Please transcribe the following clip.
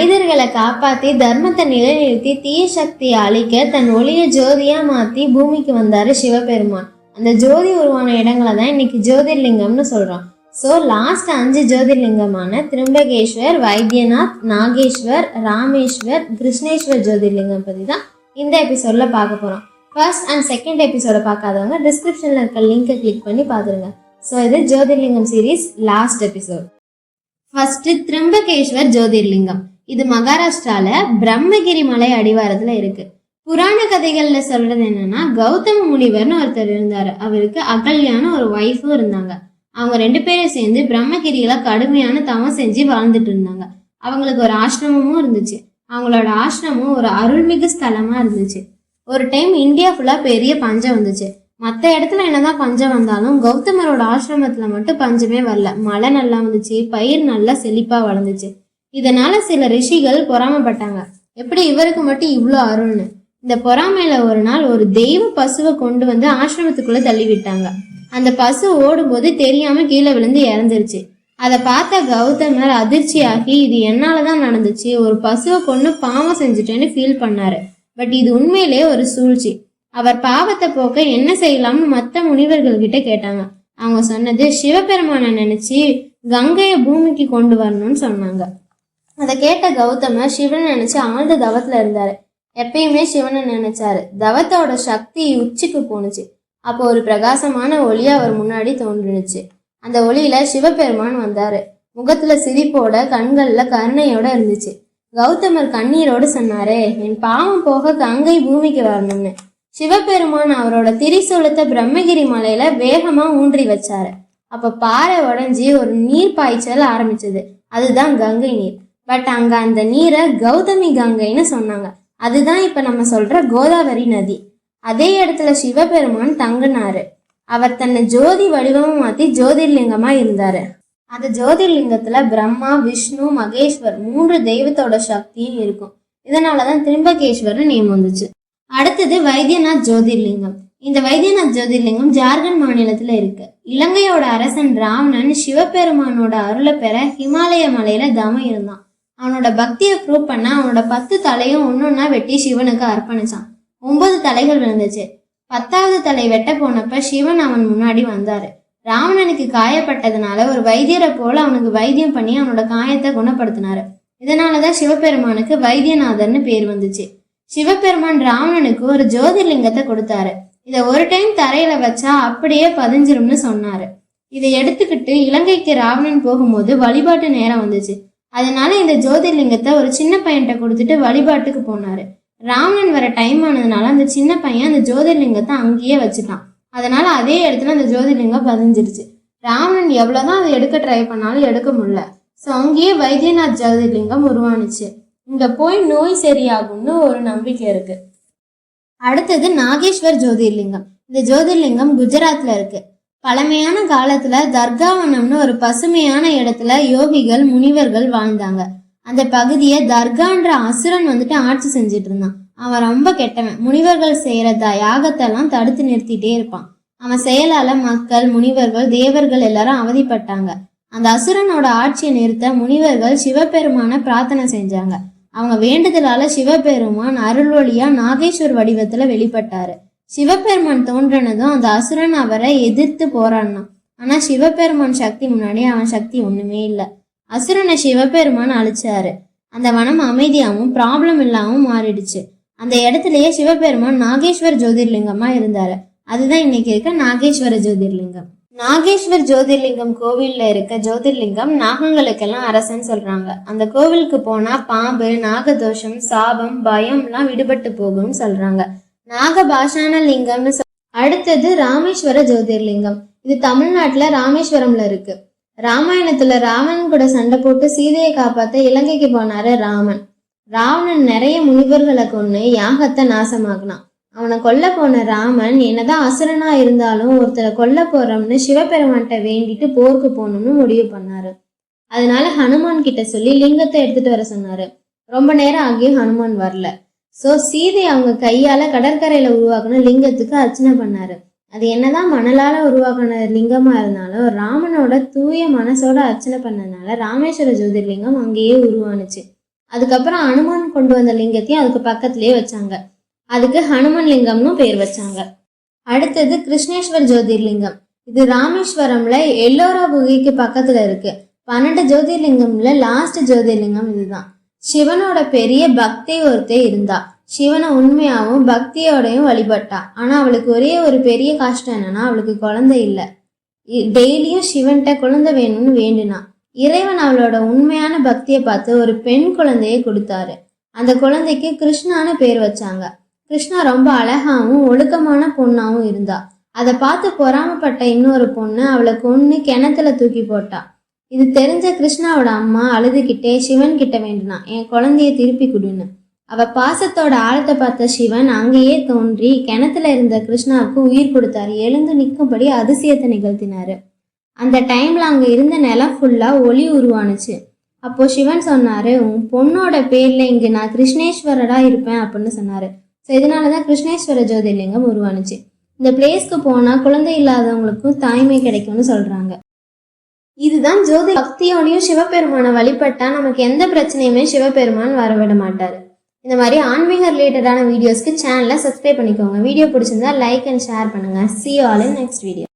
மனிதர்களை காப்பாத்தி தர்மத்தை நிலைநிறுத்தி தீய சக்தியை அழிக்க தன் ஒளிய ஜோதியா மாத்தி பூமிக்கு வந்தாரு சிவபெருமான். அந்த ஜோதி உருவான இடங்களை தான் இன்னைக்கு ஜோதிர்லிங்கம்னு சொல்றோம். ஸோ லாஸ்ட் அஞ்சு ஜோதிர்லிங்கமான திரும்பகேஸ்வர் வைத்தியநாத் நாகேஸ்வர் ராமேஸ்வர் கிருஷ்ணேஸ்வர் ஜோதிர்லிங்கம் பற்றி தான் இந்த எபிசோட்ல பார்க்க போறோம். ஃபர்ஸ்ட் அண்ட் செகண்ட் எபிசோட பார்க்காதவங்க டிஸ்கிரிப்ஷன்ல இருக்க லிங்கை கிளிக் பண்ணி பார்த்துருங்க. ஸோ இது Jyotirlingam series last episode first Trimbakeshwar Jyotirlingam. இது மகாராஷ்டிரால பிரம்மகிரி மலை அடிவாரத்துல இருக்கு. புராண கதைகள்ல சொல்றது என்னன்னா கௌதம முனிவர்னு ஒருத்தர் இருந்தாரு. அவருக்கு அகல்யான ஒரு ஒய்ஃபும் இருந்தாங்க. அவங்க ரெண்டு பேரும் சேர்ந்து பிரம்மகிரியில கடுமையான தவம் செஞ்சு வாழ்ந்துட்டு இருந்தாங்க. அவங்களுக்கு ஒரு ஆசிரமமும் இருந்துச்சு. அவங்களோட ஆசிரமம் ஒரு அருள்மிகு ஸ்தலமா இருந்துச்சு. ஒரு டைம் இந்தியா ஃபுல்லா பெரிய பஞ்சம் வந்துச்சு. மற்ற இடத்துல என்னதான் பஞ்சம் வந்தாலும் கௌதமரோட ஆசிரமத்துல மட்டும் பஞ்சமே வரல. மழை நல்லா வந்துச்சு பயிர் நல்லா செழிப்பா வளர்ந்துச்சு. இதனால சில ரிஷிகள் பொறாமப்பட்டாங்க. எப்படி இவருக்கு மட்டும் இவ்வளோ அருள்னு? இந்த பொறாமையில ஒரு நாள் ஒரு தெய்வ பசுவை கொண்டு வந்து ஆசிரமத்துக்குள்ள தள்ளி விட்டாங்க அந்த பசு ஓடும்போது தெரியாம கீழே விழுந்து இறந்துருச்சு. அதை பார்த்த கௌதமர் அதிர்ச்சியாகி இது என்னாலதான் நடந்துச்சு? ஒரு பசுவை கொண்டு பாவம் செஞ்சுட்டேன்னு ஃபீல் பண்ணாரு. பட் இது உண்மையிலே ஒரு சூழ்ச்சி. அவர் பாவத்தை போக்க என்ன செய்யலாம்னு மற்ற முனிவர்கள் கிட்ட கேட்டாங்க. அவங்க சொன்னது சிவபெருமானை நினைச்சு கங்கையை பூமிக்கு கொண்டு வரணும்னு சொன்னாங்க. அதை கேட்ட கௌதமர் சிவனை நினைச்சு ஆழ்ந்த தவத்துல இருந்தாரு. எப்பயுமே சிவனை நினைச்சாரு. தவத்தோட சக்தி உச்சிக்கு போணுச்சு. அப்போ ஒரு பிரகாசமான ஒளி அவர் முன்னாடி தோன்றுனுச்சு. அந்த ஒளியில சிவபெருமான் வந்தாரு. முகத்துல சிரிப்போட கண்கள்ல கருணையோட இருந்துச்சு. கௌதமர் கண்ணீரோடு சொன்னாரே என் பாவம் போக கங்கை பூமிக்கு வரணும்னு. சிவபெருமான் அவரோட திரிசூலத்தை பிரம்மகிரி மலையில வேகமா ஊன்றி வச்சாரு. அப்ப பாறை உடஞ்சி ஒரு நீர் பாய்ச்சல் ஆரம்பிச்சது. அதுதான் கங்கை நீர். பட் அங்க அந்த நீரை கௌதமி கங்கைன்னு சொன்னாங்க. அதுதான் இப்ப நம்ம சொல்ற கோதாவரி நதி. அதே இடத்துல சிவபெருமான் தங்கினாரு. அவர் தன்னை ஜோதி வடிவமாக மாத்தி ஜோதிர்லிங்கமா இருந்தாரு. அந்த ஜோதிர்லிங்கத்துல பிரம்மா விஷ்ணு மகேஸ்வர் மூன்று தெய்வத்தோட சக்தியும் இருக்கும். இதனாலதான் திரும்பகேஸ்வர்னு நேம் வந்துச்சு. அடுத்தது வைத்தியநாத் ஜோதிர்லிங்கம். இந்த வைத்தியநாத் ஜோதிர்லிங்கம் ஜார்க்கண்ட் மாநிலத்துல இருக்கு. இலங்கையோட அரசன் ராவணன் சிவபெருமானோட அருளை பெற ஹிமாலய மலையில தமம் இருந்தான். அவனோட பக்தியை ப்ரூவ் பண்ண அவனோட பத்து தலையும் ஒன்னொன்னா வெட்டி சிவனுக்கு அர்ப்பணிச்சான். ஒன்பது தலைகள் விழுந்துச்சு. பத்தாவது தலை வெட்ட போனப்ப சிவன் அவன் முன்னாடி வந்தாரு. ராவணனுக்கு காயப்பட்டதுனால ஒரு வைத்தியரை போல அவனுக்கு வைத்தியம் பண்ணி அவனோட காயத்தை குணப்படுத்தினாரு. இதனாலதான் சிவபெருமானுக்கு வைத்தியநாதர்னு பேர் வந்துச்சு. சிவபெருமான் ராவணனுக்கு ஒரு ஜோதிர்லிங்கத்தை கொடுத்தாரு. இதை ஒரு டைம் தரையில வச்சா அப்படியே பதிஞ்சிரும்னு சொன்னாரு. இதை எடுத்துக்கிட்டு இலங்கைக்கு ராவணன் போகும்போது வழிபாட்டு நேரம் வந்துச்சு. அதனால இந்த ஜோதிர்லிங்கத்தை ஒரு சின்ன பையன்கிட்ட கொடுத்துட்டு வழிபாட்டுக்கு போனாரு. ராவணன் வர டைம் ஆனதுனால அந்த சின்ன பையன் அந்த ஜோதிர்லிங்கத்தை அங்கேயே வச்சுட்டான். அதனால அதே இடத்துல அந்த ஜோதிர்லிங்கம் பதிஞ்சிருச்சு. ராவணன் எவ்வளவுதான் அதை எடுக்க ட்ரை பண்ணாலும் எடுக்க முடியல. ஸோ அங்கேயே வைத்தியநாத் ஜோதிர்லிங்கம் உருவானுச்சு. இங்க போய் நோய் சரியாகும்னு ஒரு நம்பிக்கை இருக்கு. அடுத்தது நாகேஸ்வர் ஜோதிர்லிங்கம். இந்த ஜோதிர்லிங்கம் குஜராத்ல இருக்கு. பழமையான காலத்துல தர்காவனம்னு ஒரு பசுமையான இடத்துல யோகிகள் முனிவர்கள் வாழ்ந்தாங்க. அந்த பகுதியை தர்கான்ற அசுரன் வந்துட்டு ஆட்சி செஞ்சுட்டு இருந்தான். அவன் ரொம்ப கெட்டவன். முனிவர்கள் செய்யற த யாகத்தெல்லாம் தடுத்து நிறுத்திட்டே இருப்பான். அவன் செயலால மக்கள் முனிவர்கள் தேவர்கள் எல்லாரும் அவதிப்பட்டாங்க. அந்த அசுரனோட ஆட்சியை நிறுத்த முனிவர்கள் சிவபெருமான பிரார்த்தனை செஞ்சாங்க. அவங்க வேண்டுதலால சிவபெருமான் அருள் வழியா நாகேஸ்வர் வடிவத்துல வெளிப்பட்டாரு. சிவபெருமான் தோன்றினதும் அந்த அசுரன் அவரை எதிர்த்து போராடினான். ஆனா சிவபெருமான் சக்தி முன்னாடி அவன் சக்தி ஒண்ணுமே இல்லை. அசுரனை சிவபெருமான் அழிச்சாரு. அந்த வனம் அமைதியாகவும் ப்ராப்ளம் இல்லாமல் மாறிடுச்சு. அந்த இடத்துலயே சிவபெருமான் நாகேஸ்வர் ஜோதிர்லிங்கமா இருந்தாரு. அதுதான் இன்னைக்கு இருக்க நாகேஸ்வர ஜோதிர்லிங்கம். நாகேஸ்வர் ஜோதிர்லிங்கம் கோவில்ல இருக்க ஜோதிர்லிங்கம் நாகங்களுக்கெல்லாம் அரசன் சொல்றாங்க. அந்த கோவிலுக்கு போனா பாம்பு நாகதோஷம் சாபம் பயம்லாம் விடுபட்டு போகும்னு சொல்றாங்க. நாகபாஷான லிங்கம்னு சொல் அடுத்தது ராமேஸ்வர ஜோதிர்லிங்கம். இது தமிழ்நாட்டுல ராமேஸ்வரம்ல இருக்கு. ராமாயணத்துல ராவணன் கூட சண்டை போட்டு சீதையை காப்பாத்த இலங்கைக்கு போனாரு ராமன். ராவணன் நிறைய முனிவர்களை கொண்டு யாகத்தை நாசமாக்குனான். அவனை கொல்ல போன ராமன் என்னதான் அசுரனா இருந்தாலும் ஒருத்தரை கொல்ல போறோம்னு சிவபெருமான்கிட்ட வேண்டிட்டு போருக்கு போகணும்னு முடிவு பண்ணாரு. அதனால ஹனுமான் கிட்ட சொல்லி லிங்கத்தை எடுத்துட்டு வர சொன்னாரு. ரொம்ப நேரம் ஆகியும் ஹனுமான் வரல. ஸோ சீதை அவங்க கையால் கடற்கரையில் உருவாக்கின லிங்கத்துக்கு அர்ச்சனை பண்ணார். அது என்னதான் மணலால் உருவாக்கின லிங்கமாக இருந்தாலும் ராமனோட தூய மனசோட அர்ச்சனை பண்ணனால ராமேஸ்வர ஜோதிர்லிங்கம் அங்கேயே உருவானுச்சு. அதுக்கப்புறம் அனுமன் கொண்டு வந்த லிங்கத்தையும் அதுக்கு பக்கத்துலேயே வச்சாங்க. அதுக்கு ஹனுமன் லிங்கம்னு பேர் வச்சாங்க. அடுத்தது கிருஷ்ணேஸ்வர் ஜோதிர்லிங்கம். இது ராமேஸ்வரம்ல எல்லோரா குகைக்கு பக்கத்துல இருக்கு. பன்னெண்டு ஜோதிர்லிங்கம்ல லாஸ்ட் ஜோதிர்லிங்கம் இதுதான். சிவனோட பெரிய பக்தி ஒருத்தே இருந்தா. சிவனை உண்மையாகவும் பக்தியோடையும் வழிபட்டா. ஆனா அவளுக்கு ஒரே ஒரு பெரிய கஷ்டம் என்னன்னா அவளுக்கு குழந்தை இல்லை. டெய்லியும் சிவன்கிட்ட குழந்தை வேணும்னு வேண்டுனா. இறைவன் அவளோட உண்மையான பக்தியை பார்த்து ஒரு பெண் குழந்தையை கொடுத்தாரு. அந்த குழந்தைக்கு கிருஷ்ணான்னு பேர் வச்சாங்க. கிருஷ்ணா ரொம்ப அழகாவும் ஒழுக்கமான பொண்ணாவும் இருந்தா. அதை பார்த்து பொறாமப்பட்ட இன்னொரு பொண்ணு அவளை கொன்று கிணத்துல தூக்கி போட்டா. இது தெரிஞ்ச கிருஷ்ணாவோட அம்மா அழுதுகிட்டே சிவன் கிட்ட வேண்டினா என் குழந்தைய திருப்பி கொடுன்னு. அவ பாசத்தோட ஆழத்தை பார்த்த சிவன் அங்கேயே தோன்றி கிணத்துல இருந்த கிருஷ்ணாவுக்கு உயிர் கொடுத்தாரு. எழுந்து நிற்கும்படி அதிசயத்தை நிகழ்த்தினாரு. அந்த டைம்ல அங்க இருந்த நிலம் ஃபுல்லா ஒளி உருவானுச்சு. அப்போ சிவன் சொன்னாரு உன் பொண்ணோட பேர்ல இங்க நான் கிருஷ்ணேஸ்வரரா இருப்பேன் அப்படின்னு சொன்னாரு. ஸோ இதனாலதான் கிருஷ்ணேஸ்வர ஜோதிர்லிங்கம் உருவானுச்சு. இந்த பிளேஸ்க்கு போனா குழந்தை இல்லாதவங்களுக்கும் தாய்மை கிடைக்கும்னு சொல்றாங்க. இதுதான் ஜோதி பக்தியோடையும் சிவபெருமானை வழிபட்டா நமக்கு எந்த பிரச்சனையுமே சிவபெருமான் வரவிட மாட்டார். இந்த மாதிரி ஆன்மீக ரிலேட்டடான வீடியோஸ்க்கு சேனலை சப்ஸ்கிரைப் பண்ணிக்கோங்க. வீடியோ பிடிச்சிருந்தா லைக் அண்ட் ஷேர் பண்ணுங்க. See all in next video